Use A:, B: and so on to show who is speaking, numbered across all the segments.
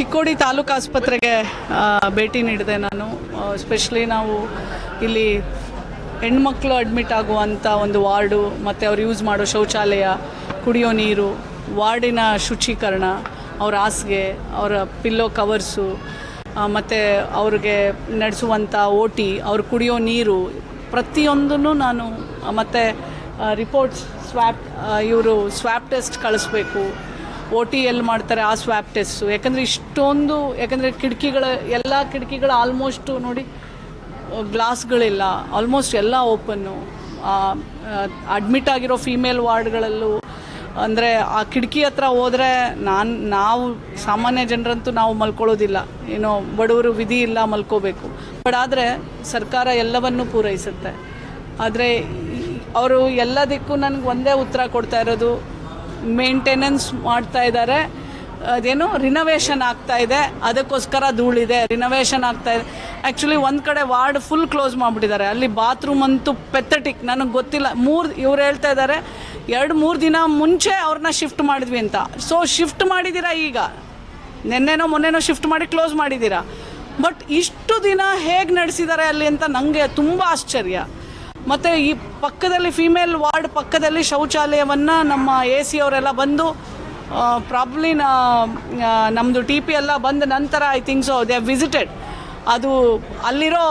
A: ಚಿಕ್ಕೋಡಿ ತಾಲೂಕು ಆಸ್ಪತ್ರೆಗೆ ಭೇಟಿ ನೀಡಿದೆ ನಾನು. ಸ್ಪೆಷಲಿ ನಾವು ಇಲ್ಲಿ ಹೆಣ್ಮಕ್ಳು ಅಡ್ಮಿಟ್ ಆಗುವಂಥ ಒಂದು ವಾರ್ಡು, ಮತ್ತು ಅವ್ರು ಯೂಸ್ ಮಾಡೋ ಶೌಚಾಲಯ, ಕುಡಿಯೋ ನೀರು, ವಾರ್ಡಿನ ಶುಚೀಕರಣ, ಅವ್ರ ಹಾಸಿಗೆ, ಅವರ ಪಿಲ್ಲೋ ಕವರ್ಸು ಮತ್ತು ಅವ್ರಿಗೆ ನಡೆಸುವಂಥ ಓಟಿ, ಅವ್ರು ಕುಡಿಯೋ ನೀರು, ಪ್ರತಿಯೊಂದನ್ನು ನಾನು ಮತ್ತು ರಿಪೋರ್ಟ್ಸ್ ಸ್ವ್ಯಾಪ್ ಇವರು ಸ್ವ್ಯಾಪ್ ಟೆಸ್ಟ್ ಕಳಿಸ್ಬೇಕು. ಓ ಟಿ ಎಲ್ಲಿ ಮಾಡ್ತಾರೆ ಆ ಸ್ವ್ಯಾಪ್ ಟೆಸ್ಟು ಯಾಕಂದರೆ ಇಷ್ಟೊಂದು, ಯಾಕಂದರೆ ಕಿಟಕಿಗಳ, ಎಲ್ಲ ಕಿಟಕಿಗಳು ಆಲ್ಮೋಸ್ಟು ನೋಡಿ ಗ್ಲಾಸ್ಗಳಿಲ್ಲ ಆಲ್ಮೋಸ್ಟ್ ಎಲ್ಲ ಓಪನ್ನು ಅಡ್ಮಿಟ್ ಆಗಿರೋ ಫೀಮೇಲ್ ವಾರ್ಡ್ಗಳಲ್ಲೂ ಅಂದರೆ ಆ ಕಿಟಕಿ ಹತ್ರ ಹೋದರೆ ನಾನು, ನಾವು ಸಾಮಾನ್ಯ ಜನರಂತೂ ನಾವು ಮಲ್ಕೊಳ್ಳೋದಿಲ್ಲ. ಏನೋ ಬಡವರು ವಿಧಿ ಇಲ್ಲ ಮಲ್ಕೋಬೇಕು. ಬಟ್ ಆದರೆ ಸರ್ಕಾರ ಎಲ್ಲವನ್ನೂ ಪೂರೈಸುತ್ತೆ. ಆದರೆ ಅವರು ಎಲ್ಲದಕ್ಕೂ ನನಗೆ ಒಂದೇ ಉತ್ತರ ಕೊಡ್ತಾ ಇರೋದು ಮೇಂಟೆನೆನ್ಸ್ ಮಾಡ್ತಾ ಇದ್ದಾರೆ. ಅದೇನು ರಿನೋವೇಷನ್ ಆಗ್ತಾ ಇದೆ. ಅದಕ್ಕೋಸ್ಕರ ಧೂಳಿದೆ. ರಿನೋವೇಷನ್ ಆಗ್ತಾ ಇದೆ. ಆ್ಯಕ್ಚುಲಿ ಒಂದು ಕಡೆ ವಾರ್ಡ್ ಫುಲ್ ಕ್ಲೋಸ್ ಮಾಡಿಬಿಟ್ಟಿದ್ದಾರೆ. ಅಲ್ಲಿ ಬಾತ್ರೂಮ್ ಅಂತೂ ಪೆಥಟಿಕ್ ನನಗೆ ಗೊತ್ತಿಲ್ಲ. ಮೂರು ಇವ್ರು ಹೇಳ್ತಾ ಇದ್ದಾರೆ, ಎರಡು ಮೂರು ದಿನ ಮುಂಚೆ ಅವ್ರನ್ನ ಶಿಫ್ಟ್ ಮಾಡಿದ್ವಿ ಅಂತ. ಸೊ ಶಿಫ್ಟ್ ಮಾಡಿದ್ದೀರಾ ಈಗ? ನಿನ್ನೆನೋ ಮೊನ್ನೆನೋ ಶಿಫ್ಟ್ ಮಾಡಿ ಕ್ಲೋಸ್ ಮಾಡಿದ್ದೀರಾ? ಬಟ್ ಇಷ್ಟು ದಿನ ಹೇಗೆ ನಡೆಸಿದ್ದಾರೆ ಅಲ್ಲಿ ಅಂತ ನನಗೆ ತುಂಬ ಆಶ್ಚರ್ಯ. ಮತ್ತು ಈ ಪಕ್ಕದಲ್ಲಿ ಫಿಮೇಲ್ ವಾರ್ಡ್ ಪಕ್ಕದಲ್ಲಿ ಶೌಚಾಲಯವನ್ನು ನಮ್ಮ ಎ ಸಿ ಅವರೆಲ್ಲ ಬಂದು ಪ್ರಾಬ್ಲಿ ನಮ್ಮದು ಟಿ ಪಿ ಎಲ್ಲ ಬಂದ ನಂತರ I think so they visited ಅದು ಅಲ್ಲಿರೋ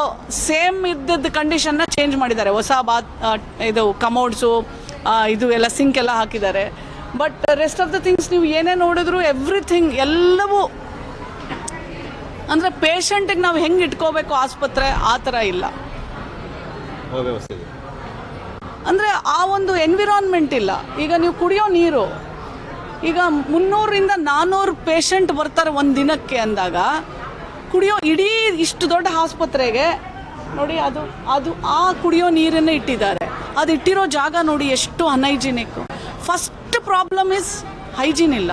A: ಸೇಮ್ ಇದ್ದದ್ದು ಕಂಡೀಷನ್ನ ಚೇಂಜ್ ಮಾಡಿದ್ದಾರೆ. ಹೊಸ ಬಾತ್ ಇದು ಕಮೋಡ್ಸು ಇದು ಎಲ್ಲ ಸಿಂಕ್ ಎಲ್ಲ ಹಾಕಿದ್ದಾರೆ. But rest of the things ನೀವು ಏನೇ ನೋಡಿದ್ರು ಎವ್ರಿಥಿಂಗ್ ಎಲ್ಲವೂ ಅಂದರೆ ಪೇಷಂಟಿಗೆ ನಾವು ಹೆಂಗೆ ಇಟ್ಕೋಬೇಕು ಆಸ್ಪತ್ರೆ, ಆ ಥರ ಇಲ್ಲ.
B: ವ್ಯವಸ್ಥೆ
A: ಅಂದರೆ ಆ ಒಂದು ಎನ್ವಿರಾನ್ಮೆಂಟ್ ಇಲ್ಲ. ಈಗ ನೀವು ಕುಡಿಯೋ ನೀರು, ಈಗ ಮುನ್ನೂರಿಂದ ನಾನ್ನೂರು ಪೇಷಂಟ್ ಬರ್ತಾರೆ ಒಂದು ದಿನಕ್ಕೆ ಅಂದಾಗ, ಕುಡಿಯೋ ಇಡೀ ಇಷ್ಟು ದೊಡ್ಡ ಆಸ್ಪತ್ರೆಗೆ, ನೋಡಿ ಅದು ಅದು ಆ ಕುಡಿಯೋ ನೀರನ್ನೇ ಇಟ್ಟಿದ್ದಾರೆ. ಅದು ಇಟ್ಟಿರೋ ಜಾಗ ನೋಡಿ ಎಷ್ಟು unhygienic first problem is hygiene ಇಲ್ಲ.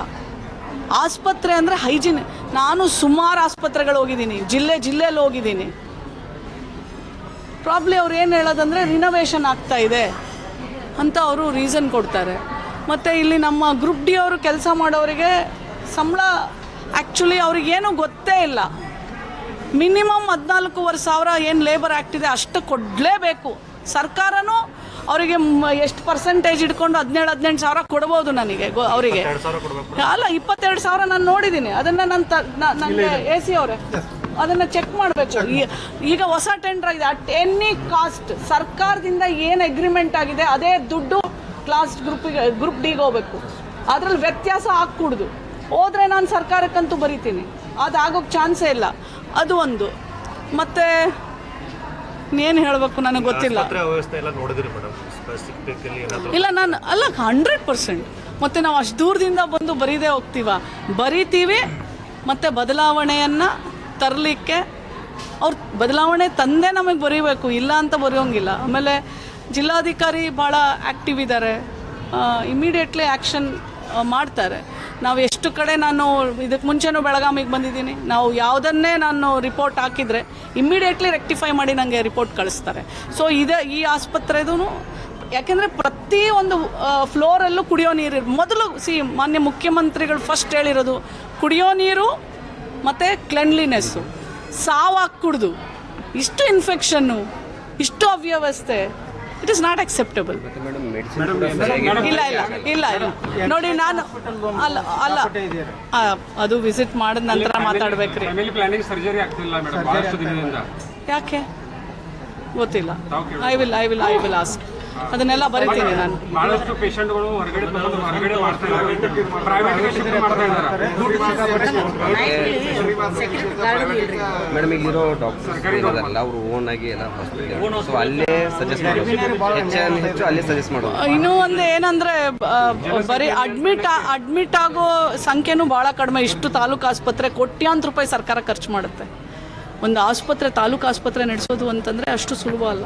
A: ಆಸ್ಪತ್ರೆ ಅಂದರೆ ಹೈಜೀನ್ ನಾನು ಸುಮಾರು ಆಸ್ಪತ್ರೆಗಳು ಹೋಗಿದ್ದೀನಿ, ಜಿಲ್ಲೆ ಜಿಲ್ಲೆಯಲ್ಲಿ ಹೋಗಿದ್ದೀನಿ. ಪ್ರಾಬ್ಲಿ ಅವ್ರು ಏನು ಹೇಳೋದಂದರೆ ರಿನೋವೇಷನ್ ಆಗ್ತಾ ಇದೆ ಅಂತ ಅವರು ರೀಸನ್ ಕೊಡ್ತಾರೆ. ಮತ್ತು ಇಲ್ಲಿ ನಮ್ಮ ಗ್ರೂಪ್ ಡಿ ಅವರು ಕೆಲಸ ಮಾಡೋರಿಗೆ ಸಂಬಳ ಆ್ಯಕ್ಚುಲಿ ಅವ್ರಿಗೇನು ಗೊತ್ತೇ ಇಲ್ಲ. ಮಿನಿಮಮ್ ಹದಿನಾಲ್ಕೂವರೆ ಸಾವಿರ ಏನು ಲೇಬರ್ ಆ್ಯಕ್ಟ್ ಇದೆ ಅಷ್ಟು ಕೊಡಲೇಬೇಕು. ಸರ್ಕಾರನೂ ಅವರಿಗೆ ಎಷ್ಟು ಪರ್ಸೆಂಟೇಜ್ ಇಟ್ಕೊಂಡು ಹದಿನೇಳು ಹದಿನೆಂಟು ಸಾವಿರ ಕೊಡ್ಬೋದು ನನಗೆ ಗೊ- ಅವರಿಗೆ. ಅಲ್ಲ ಇಪ್ಪತ್ತೆರಡು ಸಾವಿರ ನಾನು ನೋಡಿದ್ದೀನಿ ಅದನ್ನು ನನ್ನ ತ ನನಗೆ ಎ ಸಿ ಅವರೇ. ಅದನ್ನು ಚೆಕ್ ಮಾಡಬೇಕು. ಈಗ ಹೊಸ ಟೆಂಡರ್ ಆಗಿದೆ. ಅಟ್ ಎನಿ ಕಾಸ್ಟ್ ಸರ್ಕಾರದಿಂದ ಏನು ಅಗ್ರಿಮೆಂಟ್ ಆಗಿದೆ ಅದೇ ದುಡ್ಡು ಕ್ಲಾಸ್ ಗ್ರೂಪಿಗೆ ಗ್ರೂಪ್ ಡಿಗೆ ಹೋಗ್ಬೇಕು. ಅದರಲ್ಲಿ ವ್ಯತ್ಯಾಸ ಹಾಕ್ಕೂಡ್ದು ಹೋದರೆ ನಾನು ಸರ್ಕಾರಕ್ಕಂತೂ ಬರಿತೀನಿ. ಅದು ಆಗೋಕ್ಕೆ ಚಾನ್ಸೇ ಇಲ್ಲ. ಅದು ಒಂದು. ಮತ್ತು ಏನು ಹೇಳಬೇಕು ನನಗೆ ಗೊತ್ತಿಲ್ಲ. ಇಲ್ಲ ನಾನು ಅಲ್ಲ ಹಂಡ್ರೆಡ್ ಪರ್ಸೆಂಟ್ ಮತ್ತು ನಾವು ಅಷ್ಟು ದೂರದಿಂದ ಬಂದು ಬರೀದೇ ಹೋಗ್ತೀವ. ಬರೀತೀವಿ ಮತ್ತು ಬದಲಾವಣೆಯನ್ನು ತರಲಿಕ್ಕೆ ಅವ್ರು ಬದಲಾವಣೆ ತಂದೆ ನಮಗೆ ಬರೀಬೇಕು, ಇಲ್ಲ ಅಂತ ಬರೆಯೋಂಗಿಲ್ಲ. ಆಮೇಲೆ ಜಿಲ್ಲಾಧಿಕಾರಿ ಭಾಳ ಆ್ಯಕ್ಟಿವ್ ಇದ್ದಾರೆ ಇಮಿಡಿಯೇಟ್ಲಿ ಆ್ಯಕ್ಷನ್ ಮಾಡ್ತಾರೆ. ನಾವು ಎಷ್ಟು ಕಡೆ ನಾನು ಇದಕ್ಕೆ ಮುಂಚೆನೂ ಬೆಳಗಾಮಿಗೆ ಬಂದಿದ್ದೀನಿ. ನಾವು ಯಾವುದನ್ನೇ ನಾನು ರಿಪೋರ್ಟ್ ಹಾಕಿದರೆ ಇಮ್ಮಿಡಿಯೇಟ್ಲಿ ರೆಕ್ಟಿಫೈ ಮಾಡಿ ನನಗೆ ರಿಪೋರ್ಟ್ ಕಳಿಸ್ತಾರೆ. ಸೊ ಇದೆ, ಈ ಆಸ್ಪತ್ರೆದೂ ಯಾಕೆಂದರೆ ಪ್ರತಿ ಒಂದು ಫ್ಲೋರಲ್ಲೂ ಕುಡಿಯೋ ನೀರು ಮೊದಲು ಸಿ ಮಾನ್ಯ ಮುಖ್ಯಮಂತ್ರಿಗಳು ಫಸ್ಟ್ ಹೇಳಿರೋದು ಕುಡಿಯೋ ನೀರು ಮತ್ತು ಕ್ಲೆನ್ಲಿನೆಸ್ಸು ಸಾವಾಗಿ ಕುಡಿದು. ಇಷ್ಟು ಇನ್ಫೆಕ್ಷನ್ನು ಇಷ್ಟು ಅವ್ಯವಸ್ಥೆ. ಇಟ್ ಇಸ್ ನಾಟ್ ಅಕ್ಸೆಪ್ಟಬಲ್ ಇಲ್ಲ ಇಲ್ಲ ಇಲ್ಲ ಇಲ್ಲ. ನೋಡಿ ನಾನು ಅಲ್ಲ ಅಲ್ಲ. ಅದು ವಿಸಿಟ್ ಮಾಡಿದ ನಂತರ ಮಾತಾಡ್ಬೇಕ್ರಿ.
C: ಫ್ಯಾಮಿಲಿ ಪ್ಲಾನಿಂಗ್ ಸರ್ಜರಿ ಆಗ್ತಿಲ್ಲ ಮೇಡಮ್ ಬಹಳಷ್ಟು ದಿನದಿಂದ.
A: ಯಾಕೆ? ಗೊತ್ತಿಲ್ಲ. I will I will I will ask ಅದನ್ನೆಲ್ಲ ಬರಿತೀನಿ ನಾನು.
C: ಬಹಳಷ್ಟು ಪೇಷಂಟ್ಗಳು ಹೊರಗಡೆ ತಗೊಂಡು ಹೊರಗಡೆ ಮಾಡ್ತಾ ಇದ್ದಾರೆ. ಪ್ರೈವೇಟ್ಗೆ ಶಿಫ್ಟ್ ಮಾಡ್ತಾ ಇದ್ದಾರೆ.
D: ಮೇಡಮ್ ಇಲ್ಲಿರೋ ಡಾಕ್ಟರ್ ಇರೋದಲ್ಲ ಅವರು ಓನ್ ಆಗಿ ಎಲ್ಲ ಹಾಸ್ಪಿಟಲ್ ಸೊ ಅಲ್ಲೇ ಸಜೆಸ್ಟ್ ಮಾಡೋದು. ಹೆಚ್ಚು ಹೆಚ್ಚು ಅಲ್ಲೇ ಸಜೆಸ್ಟ್ ಮಾಡೋದು.
A: ಇನ್ನೂ ಒಂದು ಏನಂದ್ರೆ ಬರೀ ಅಡ್ಮಿಟ್ ಅಡ್ಮಿಟ್ ಆಗೋ ಸಂಖ್ಯೆನೂ ಭಾಳ ಕಡಿಮೆ. ಇಷ್ಟು ತಾಲೂಕು ಆಸ್ಪತ್ರೆ ಕೋಟ್ಯಾಂತ ರೂಪಾಯಿ ಸರ್ಕಾರ ಖರ್ಚು ಮಾಡುತ್ತೆ. ಒಂದು ಆಸ್ಪತ್ರೆ ತಾಲೂಕು ಆಸ್ಪತ್ರೆ ನಡೆಸೋದು ಅಂತಂದ್ರೆ ಅಷ್ಟು ಸುಲಭ ಅಲ್ಲ.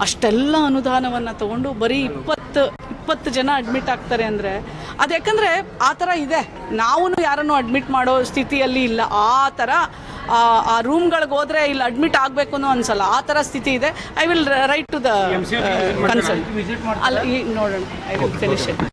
A: ಅಷ್ಟೆಲ್ಲ ಅನುದಾನವನ್ನು ತಗೊಂಡು ಬರೀ ಇಪ್ಪತ್ತು ಇಪ್ಪತ್ತು ಜನ ಅಡ್ಮಿಟ್ ಆಗ್ತಾರೆ ಅಂದರೆ ಅದು ಯಾಕಂದರೆ ಆ ಥರ ಇದೆ. ನಾವು ಯಾರನ್ನು ಅಡ್ಮಿಟ್ ಮಾಡೋ ಸ್ಥಿತಿಯಲ್ಲಿ ಇಲ್ಲ. ಆ ಥರ ಆ- ರೂಮ್ ರೂಮ್ಗಳಿಗೆ ಹೋದ್ರೆ ಇಲ್ಲಿ ಅಡ್ಮಿಟ್ ಆಗಬೇಕು ಅನ್ನೋ ಅನ್ಸಲ್ಲ ಆ ಥರ ಸ್ಥಿತಿ ಇದೆ. I will write to the consult ಅಲ್ಲ ಈಗ ನೋಡೋಣ. I will finish it